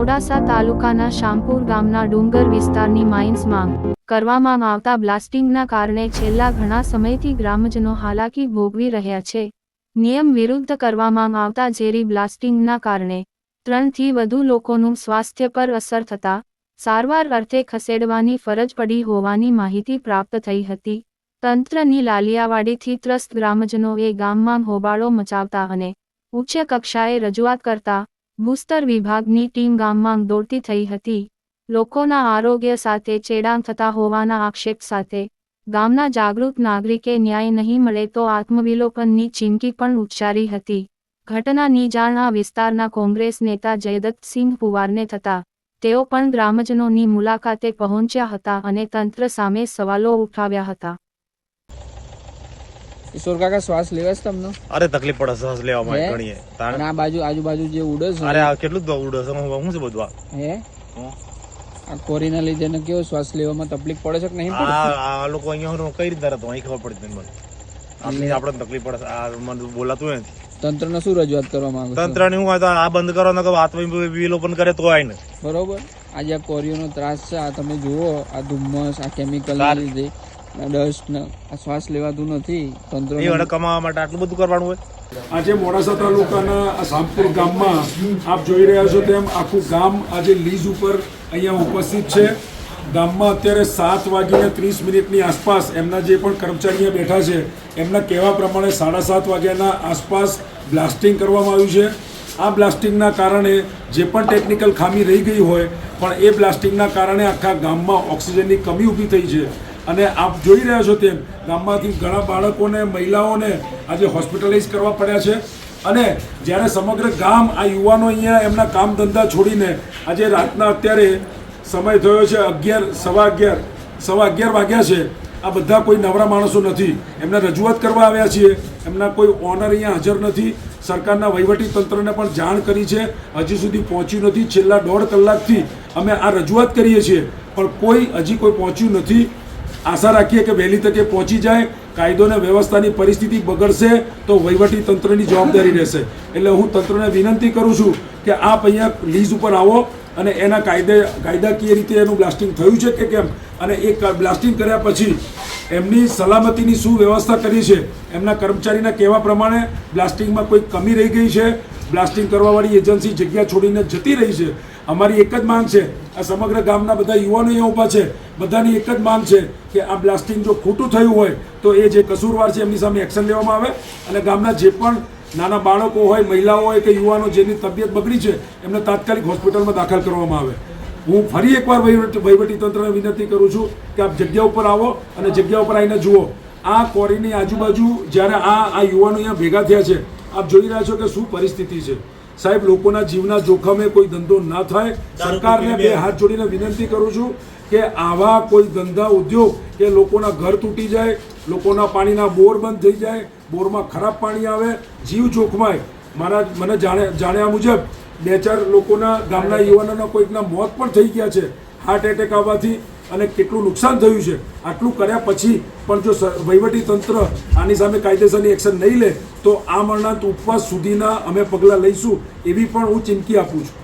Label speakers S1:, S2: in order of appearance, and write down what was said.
S1: મોડાસા તાલુકાના શામપુર ગામના ડુંગર વિસ્તારની માઇન્સમાં કરવામાં આવતા બ્લાસ્ટિંગના કારણે છેલ્લા ઘણા સમયથી ગ્રામજનો હાલાકી ભોગવી રહ્યા છે. નિયમ વિરુદ્ધ કરવામાં આવતા ઝેરી બ્લાસ્ટિંગના કારણે ત્રણથી વધુ લોકોનું સ્વાસ્થ્ય પર અસર થતા સારવાર અર્થે ખસેડવાની ફરજ પડી હોવાની માહિતી પ્રાપ્ત થઈ હતી. તંત્રની લાલિયાવાડીથી ત્રસ્ત ગ્રામજનોએ ગામમાં હોબાળો મચાવતા અને ઉચ્ચ કક્ષાએ રજૂઆત કરતા ભૂસ્તર વિભાગની ટીમ ગામમાં દોડતી થઈ હતી. લોકોના આરોગ્ય સાથે ચેડાં થતા હોવાના આક્ષેપ સાથે ગામના જાગૃત નાગરિકે ન્યાય નહીં મળે તો આત્મવિલોપનની ચીમકી પણ ઉચ્ચારી હતી. ઘટનાની જાણ આ વિસ્તારના કોંગ્રેસ નેતા જયદત્તસિંહ પુવારને થતા. તેઓ પણ ગ્રામજનોની મુલાકાતે પહોંચ્યા હતા અને તંત્ર સામે સવાલો ઉઠાવ્યા હતા.
S2: કિશોર કાકા શ્વાસ લેવા છે તમને?
S3: અરે તકલીફ પડે શ્વાસ લેવામાં
S2: હે?
S3: ઘણી
S2: અને આ બાજુ આજુબાજુ જે ઉડે છે?
S3: અરે આ કેટલું ઉડે છે? હું શું છે બધું
S2: હે? આ કોરીના લીધે ને કેવો શ્વાસ લેવામાં તકલીફ પડે છે કે નહીં?
S3: આ લોકો અહીંયા કઈ રીતે રહેતો? અહીં ખબર પડતી મને. આટલી આપણને તકલીફ પડે આ મને બોલાતું નથી.
S2: તંત્રને શું રજૂઆત કરવા માંગુ છો?
S3: તંત્ર ને હું આ બંધ કરો ને વિલોપન કરે તો આઈને ને
S2: બરોબર? આજે આ કોરીઓનો ત્રાસ છે આ તમે જુઓ આ ધુમ્મસ આ કેમિકલ. લીધે. ડસ્ટ ને શ્વાસ લેવાતું નથી તંત્ર
S3: એ કમાવા માટે આટલું બધું કરવાનું હોય?
S4: આજે મોડાસા તાલુકાના આ સામપુર ગામમાં આપ જોઈ રહ્યા છો તેમ આખું ગામ આજે લીઝ ઉપર અહીંયા ઉપસ્થિત છે. ગામમાં અત્યારે સાત વાગીને ત્રીસ મિનિટની આસપાસ એમના જે પણ કર્મચારીઓ બેઠા છે એમના કહેવા પ્રમાણે સાડા સાત વાગ્યાના આસપાસ બ્લાસ્ટિંગ કરવામાં આવ્યું છે. આ બ્લાસ્ટિંગના કારણે જે પણ ટેકનિકલ ખામી રહી ગઈ હોય પણ એ બ્લાસ્ટિંગના કારણે આખા ગામમાં ઓક્સિજનની કમી ઊભી થઈ છે. અને આપ જોઈ રહ્યા છો તેમ ગામમાંથી ઘણા બાળકોને, મહિલાઓને આજે હોસ્પિટલાઇઝ કરવા પડ્યા છે. અને જ્યારે સમગ્ર ગામ આ યુવાનો અહીંયા એમના કામ ધંધા છોડીને આજે રાતના અત્યારે સમય થયો છે અગિયાર, સવા અગિયાર સવા અગિયાર વાગ્યા છે. આ બધા કોઈ નવરા માણસો નથી. એમને રજૂઆત કરવા આવ્યા છીએ. એમના કોઈ ઓનર અહીંયા હાજર નથી. સરકારના વહીવટી તંત્રને પણ જાણ કરી છે. હજી સુધી પહોંચ્યું નથી. છેલ્લા દોઢ કલાકથી અમે આ રજૂઆત કરીએ છીએ. પણ કોઈ હજી કોઈ પહોંચ્યું નથી. આશા રાખીએ કે વહેલી તકે પહોંચી જાય, કાયદો અને વ્યવસ્થાની પરિસ્થિતિ બગડશે તો વહીવટી તંત્રની જવાબદારી રહેશે. એટલે હું તંત્રને વિનંતી કરું છું કે આપ અહીંયા લીઝ ઉપર આવો અને એના કાયદે કાયદાકીય રીતે એનું બ્લાસ્ટિંગ થયું છે કે કેમ? અને એ બ્લાસ્ટિંગ કર્યા પછી એમની સલામતીની શું વ્યવસ્થા કરી છે? એમના કર્મચારીના કહેવા પ્રમાણે બ્લાસ્ટિંગમાં કોઈ કમી રહી ગઈ છે? બ્લાસ્ટિંગ કરવાવાળી એજન્સી જગ્યા છોડીને જતી રહી છે. અમારી એક જ માંગ છે. આ સમગ્ર ગામના બધા યુવાનો અહીંયા ઊભા છે. બધાની એક જ માંગ છે કે આ બ્લાસ્ટિંગ જો ખોટું થયું હોય, તો એ જે કસૂરવાર છે એમની સામે એક્શન લેવામાં આવે. અને ગામના જે પણ નાના બાળકો હોય, મહિલાઓ હોય કે યુવાનો જેની તબિયત બગડી છે, એમને તાત્કાલિક હોસ્પિટલમાં દાખલ કરવામાં આવે. હું ફરી એકવાર વહીવટીતંત્રને વહીવટી તંત્રને વિનંતી કરું છું કે આપ જગ્યા ઉપર આવો અને જગ્યા ઉપર આવીને જુઓ. આ કોરીની આજુબાજુ જ્યારે આ આ યુવાનો અહીંયા ભેગા થયા છે આપ જોઈ રહ્યા છો કે શું પરિસ્થિતિ છે. સાહેબ લોકોના જીવના જોખમે કોઈ ધંધો ના થાય. સરકારને બે હાથ જોડીને વિનંતી કરું છું કે આવા કોઈ ધંધા ઉદ્યોગ કે લોકોના ઘર તૂટી જાય લોકોના પાણીના બોર બંધ થઈ જાય બોરમાં ખરાબ પાણી આવે જીવ જોખમાય. મારા મને જાણે જાણ્યા મુજબ બે ચાર લોકોના ગામના યુવાનોના કોઈકના મોત પણ થઈ ગયા છે. હાર્ટ એટેક આવવાથી અને કેટલું નુકસાન થયું છે. આટલું કર્યા પછી પણ જો તંત્ર આની સામે કાયદેસરની એક્શન નહીં લે, તો આ મરણાંત ઉપવાસ સુધીના અમે પગલાં લઈશું એવી પણ હું ચીમકી આપું છું.